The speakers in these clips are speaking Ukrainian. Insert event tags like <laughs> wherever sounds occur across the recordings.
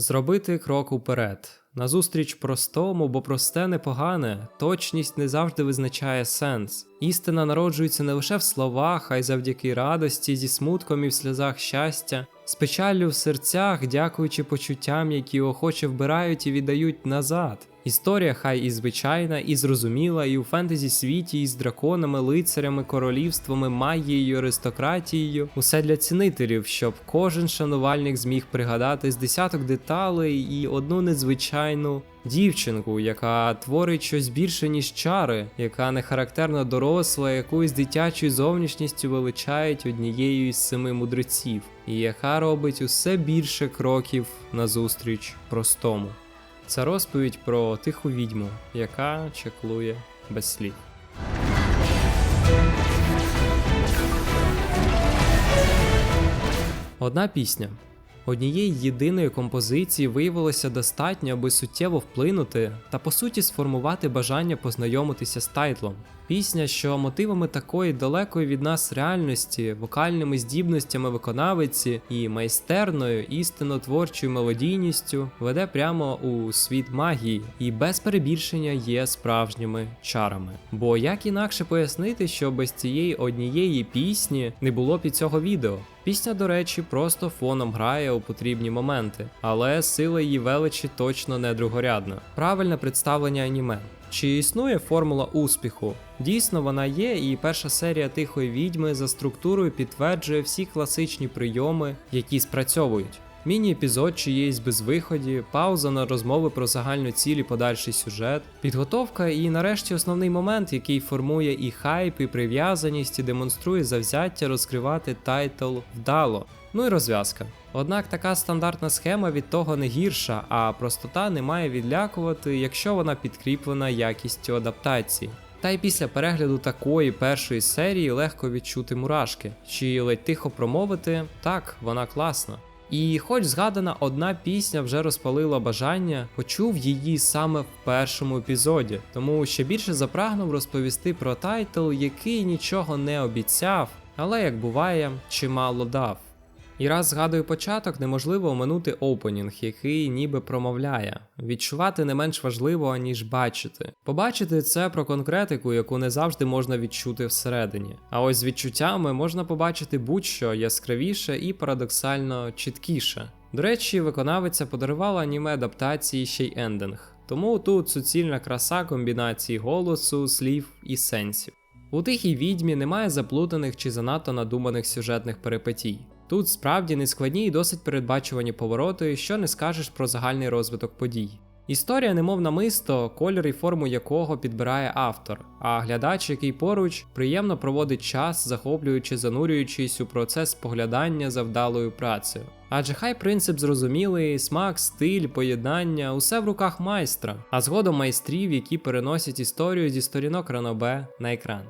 Зробити крок уперед. Назустріч простому, бо просте непогане, точність не завжди визначає сенс. Істина народжується не лише в словах, а й завдяки радості, зі смутком і в сльозах щастя, з печаллю в серцях, дякуючи почуттям, які охоче вбирають і віддають назад. Історія хай і звичайна, і зрозуміла, і у фентезі світі, і з драконами, лицарями, королівствами, магією, аристократією. Усе для цінителів, щоб кожен шанувальник зміг пригадати з десяток деталей і одну незвичайну дівчинку, яка творить щось більше, ніж чари, яка не характерно доросла, із дитячою зовнішністю величають однією із семи мудреців, і яка робить усе більше кроків назустріч простому. Це розповідь про тиху відьму, яка чеклує без слів. Одна пісня. Однієї єдиної композиції виявилося достатньо, аби суттєво вплинути та по суті сформувати бажання познайомитися з тайтлом. Пісня, що мотивами такої далекої від нас реальності, вокальними здібностями виконавиці і майстерною істинно творчою мелодійністю веде прямо у світ магії і без перебільшення є справжніми чарами. Бо як інакше пояснити, що без цієї однієї пісні не було і цього відео. Пісня, до речі, просто фоном грає у потрібні моменти, але сила її величі точно не другорядна. Правильне представлення аніме. Чи існує формула успіху? Дійсно, вона є, і перша серія тихої відьми за структурою підтверджує всі класичні прийоми, які спрацьовують. Міні-епізод чиєїсь безвиході, пауза на розмови про загальну ціль і подальший сюжет, підготовка і нарешті основний момент, який формує і хайп, і прив'язаність, і демонструє завзяття розкривати тайтл вдало. Ну і розв'язка. Однак така стандартна схема від того не гірша, а простота не має відлякувати, якщо вона підкріплена якістю адаптації. Та й після перегляду такої першої серії легко відчути мурашки, чи ледь тихо промовити, так, вона класна. І хоч згадана одна пісня вже розпалила бажання, почув її саме в першому епізоді, тому ще більше запрагнув розповісти про тайтл, який нічого не обіцяв, але як буває, чимало дав. І раз згадую початок, неможливо оминути опенінг, який ніби промовляє. Відчувати не менш важливо, ніж бачити. Побачити це про конкретику, яку не завжди можна відчути всередині. А ось з відчуттями можна побачити будь-що яскравіше і парадоксально чіткіше. До речі, виконавиця подарувала аніме адаптації ще й ендинг. Тому тут суцільна краса комбінації голосу, слів і сенсів. У тихій відьмі немає заплутаних чи занадто надуманих сюжетних перипетій. Тут справді нескладні і досить передбачувані повороти, що не скажеш про загальний розвиток подій. Історія, немов намисто, колір і форму якого підбирає автор, а глядач, який поруч, приємно проводить час, захоплюючи, занурюючись у процес споглядання за вдалою працею. Адже хай принцип зрозумілий, смак, стиль, поєднання усе в руках майстра, а згодом майстрів, які переносять історію зі сторінок ранобе на екран.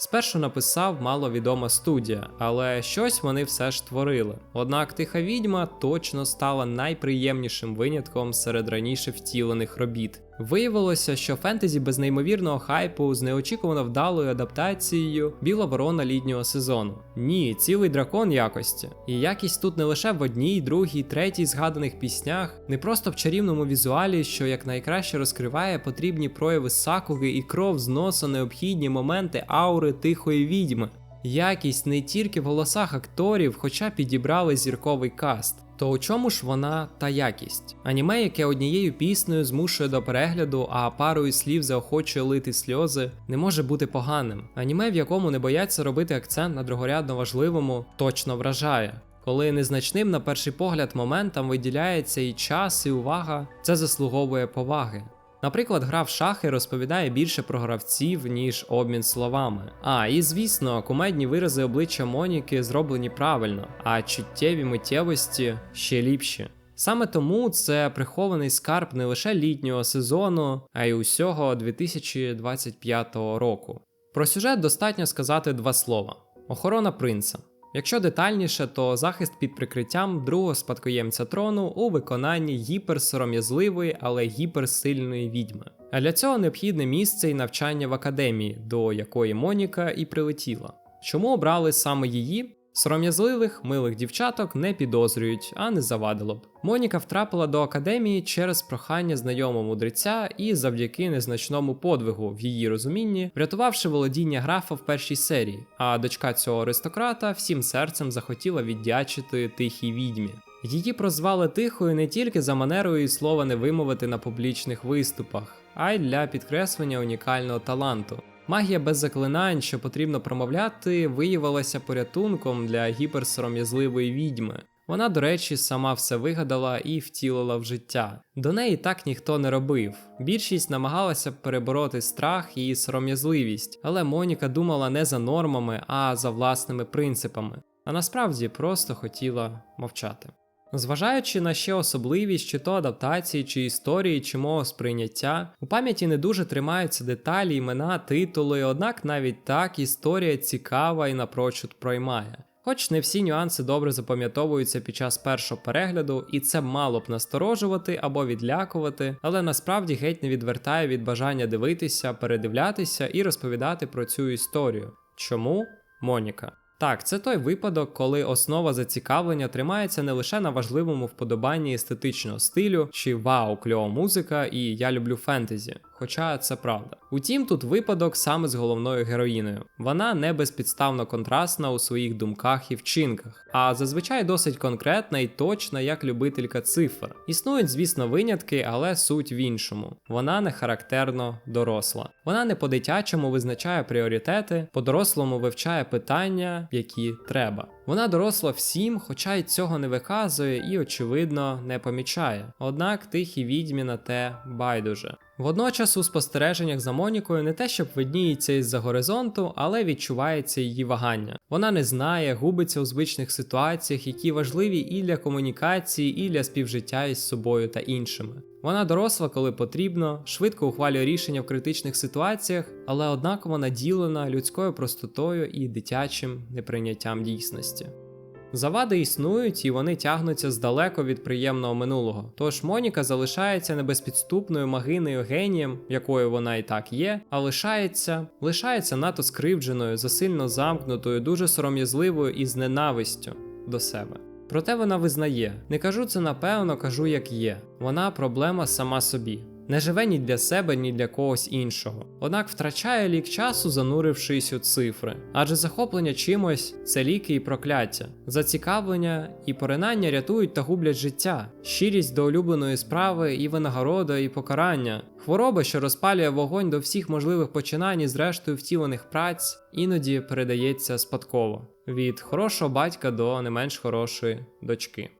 Спершу написав маловідома студія, але щось вони все ж творили. Однак тиха відьма точно стала найприємнішим винятком серед раніше втілених робіт. Виявилося, що фентезі без неймовірного хайпу з неочікувано вдалою адаптацією біла ворона літнього сезону. Ні, цілий дракон якості. І якість тут не лише в одній, другій, третій згаданих піснях, не просто в чарівному візуалі, що якнайкраще розкриває потрібні прояви сакуги і кров з носа необхідні моменти аури тихої відьми. Якість не тільки в голосах акторів, хоча підібрали зірковий каст. То у чому ж вона та якість? Аніме, яке однією піснею змушує до перегляду, а парою слів заохочує лити сльози, не може бути поганим. Аніме, в якому не бояться робити акцент на другорядно важливому, точно вражає. Коли незначним на перший погляд моментам виділяється і час, і увага, це заслуговує поваги. Наприклад, гра в шахи розповідає більше про гравців, ніж обмін словами. А, і звісно, кумедні вирази обличчя Моніки зроблені правильно, а чуттєві миттєвості ще ліпші. Саме тому це прихований скарб не лише літнього сезону, а й усього 2025 року. Про сюжет достатньо сказати два слова: охорона принца. Якщо детальніше, то захист під прикриттям другого спадкоємця трону у виконанні гіперсором'язливої, але гіперсильної відьми. А для цього необхідне місце і навчання в академії, до якої Моніка і прилетіла. Чому обрали саме її? Сором'язливих, милих дівчаток не підозрюють, а не завадило б. Моніка втрапила до академії через прохання знайомого мудреця і завдяки незначному подвигу в її розумінні, врятувавши володіння графа в першій серії. А дочка цього аристократа всім серцем захотіла віддячити тихій відьмі. Її прозвали тихою не тільки за манерою і слова не вимовити на публічних виступах, а й для підкреслення унікального таланту. Магія без заклинань, що потрібно промовляти, виявилася порятунком для гіперсором'язливої відьми. Вона, до речі, сама все вигадала і втілила в життя. До неї так ніхто не робив. Більшість намагалася перебороти страх і сором'язливість, але Моніка думала не за нормами, а за власними принципами. А насправді просто хотіла мовчати. Зважаючи на ще особливість чи то адаптації, чи історії, чи мого сприйняття, у пам'яті не дуже тримаються деталі, імена, титули, однак навіть так історія цікава і напрочуд проймає. Хоч не всі нюанси добре запам'ятовуються під час першого перегляду, і це мало б насторожувати або відлякувати, але насправді геть не відвертає від бажання дивитися, передивлятися і розповідати про цю історію. Чому? Моніка. Так, це той випадок, коли основа зацікавлення тримається не лише на важливому вподобанні естетичного стилю чи вау, кльова музика, і я люблю фентезі. Хоча це правда. Утім, тут випадок саме з головною героїною. Вона не безпідставно контрастна у своїх думках і вчинках, а зазвичай досить конкретна і точна, як любителька цифр. Існують, звісно, винятки, але суть в іншому. Вона не характерно доросла. Вона не по-дитячому визначає пріоритети, по-дорослому вивчає питання, які треба. Вона доросла всім, хоча й цього не виказує і, очевидно, не помічає. Однак тихі відьмі на те байдуже. Водночас у спостереженнях за Монікою не те, щоб видніється із-за горизонту, але відчувається її вагання. Вона не знає, губиться у звичних ситуаціях, які важливі і для комунікації, і для співжиття із собою та іншими. Вона доросла, коли потрібно, швидко ухвалює рішення в критичних ситуаціях, але однаково наділена людською простотою і дитячим неприйняттям дійсності. Завади існують і вони тягнуться здалеко від приємного минулого. Тож Моніка залишається не безпідступною магиною генієм, якою вона і так є, а лишається, лишається надто скривдженою, засильно замкнутою, дуже сором'язливою і з ненавистю до себе. Проте вона визнає: не кажу це напевно, кажу як є. Вона проблема сама собі. Не живе ні для себе, ні для когось іншого. Однак втрачає лік часу, занурившись у цифри. Адже захоплення чимось це ліки і прокляття, зацікавлення і поринання рятують та гублять життя, щирість до улюбленої справи, і винагорода, і покарання, хвороба, що розпалює вогонь до всіх можливих починань і зрештою втілених праць, іноді передається спадково від хорошого батька до не менш хорошої дочки.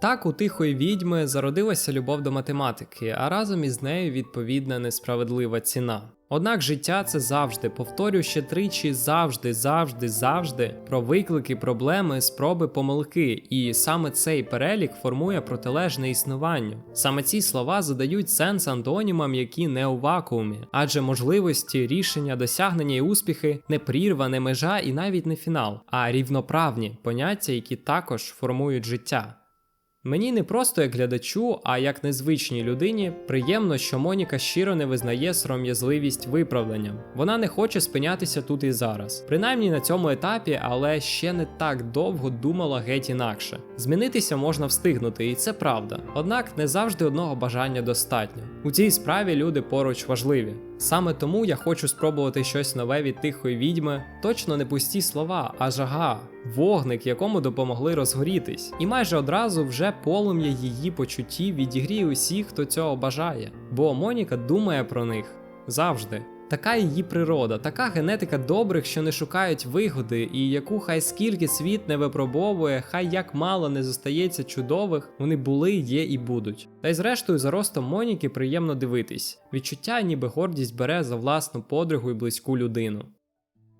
Так, у тихої відьми зародилася любов до математики, а разом із нею відповідна несправедлива ціна. Однак життя це завжди, повторю ще тричі, завжди, завжди, завжди про виклики, проблеми, спроби, помилки, і саме цей перелік формує протилежне існуванню. Саме ці слова задають сенс антонімам, які не у вакуумі, адже можливості, рішення, досягнення і успіхи не прірва, не межа і навіть не фінал, а рівноправні поняття, які також формують життя. Мені не просто як глядачу, а як незвичній людині, приємно, що Моніка щиро не визнає сором'язливість виправданням. Вона не хоче спинятися тут і зараз. Принаймні на цьому етапі, але ще не так довго думала геть інакше. Змінитися можна встигнути, і це правда. Однак не завжди одного бажання достатньо. У цій справі люди поруч важливі. Саме тому я хочу спробувати щось нове від тихої відьми, точно не пусті слова, а жага, вогник, якому допомогли розгорітись, і майже одразу вже полум'я її почуттів відігріє усіх, хто цього бажає. Бо Моніка думає про них завжди. Така її природа, така генетика добрих, що не шукають вигоди, і яку хай скільки світ не випробовує, хай як мало не зостається чудових, вони були, є і будуть. Та й зрештою, за ростом Моніки приємно дивитись. Відчуття, ніби гордість бере за власну подругу і близьку людину.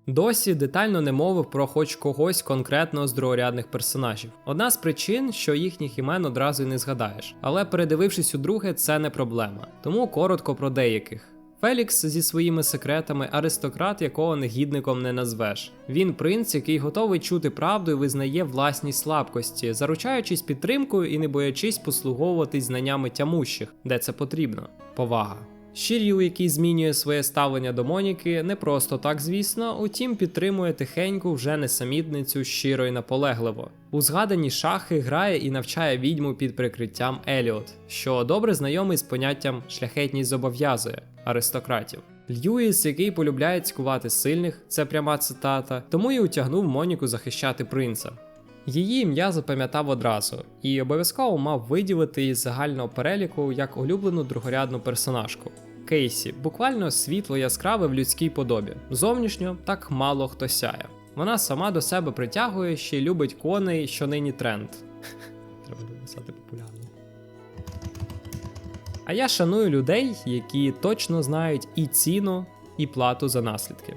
Досі детально не мовив про хоч когось конкретного з другорядних персонажів. Одна з причин, що їхніх імен одразу й не згадаєш, але передивившись у друге, це не проблема. Тому коротко про деяких. Фелікс зі своїми секретами аристократ, якого негідником не назвеш. Він принц, який готовий чути правду і визнає власні слабкості, заручаючись підтримкою і не боячись послуговуватись знаннями тямущих, де це потрібно. Повага. Шір'ю, який змінює своє ставлення до Моніки, не просто так, звісно, утім підтримує тихеньку вже несамітницю щиро і наполегливо. У згадані шахи грає і навчає відьму під прикриттям Еліот, що добре знайомий з поняттям шляхетність зобов'язує аристократів. Льюіс, який полюбляє цькувати сильних, це пряма цитата, тому і утягнув Моніку захищати принца. Її ім'я запам'ятав одразу і обов'язково мав виділити із загального переліку як улюблену другорядну персонажку. Кейсі буквально світло яскраве в людській подобі. Зовнішньо так мало хто сяє. Вона сама до себе притягує, ще й любить коней, що нині тренд. <laughs> Треба написати популярно. А я шаную людей, які точно знають і ціну, і плату за наслідки.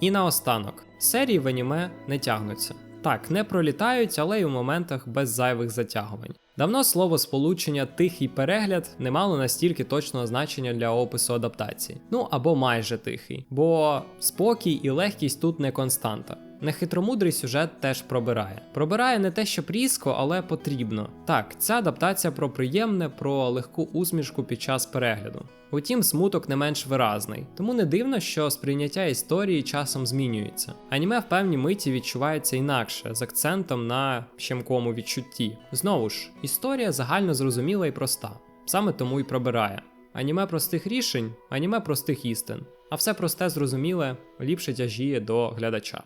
І наостанок, серії в аніме не тягнуться. Так, не пролітають, але й у моментах без зайвих затягувань. Давно слово сполучення тихий перегляд не мало настільки точного значення для опису адаптації. Ну або майже тихий, бо спокій і легкість тут не константа. Нехитромудрий сюжет теж пробирає. Пробирає не те, що різко, але потрібно. Так, ця адаптація про приємне, про легку усмішку під час перегляду. Утім, смуток не менш виразний, тому не дивно, що сприйняття історії часом змінюється. Аніме в певній миті відчувається інакше, з акцентом на щемкому відчутті. Знову ж, історія загально зрозуміла і проста, саме тому і пробирає. Аніме простих рішень, аніме простих істин, а все просте зрозуміле ліпше тяжіє до глядача.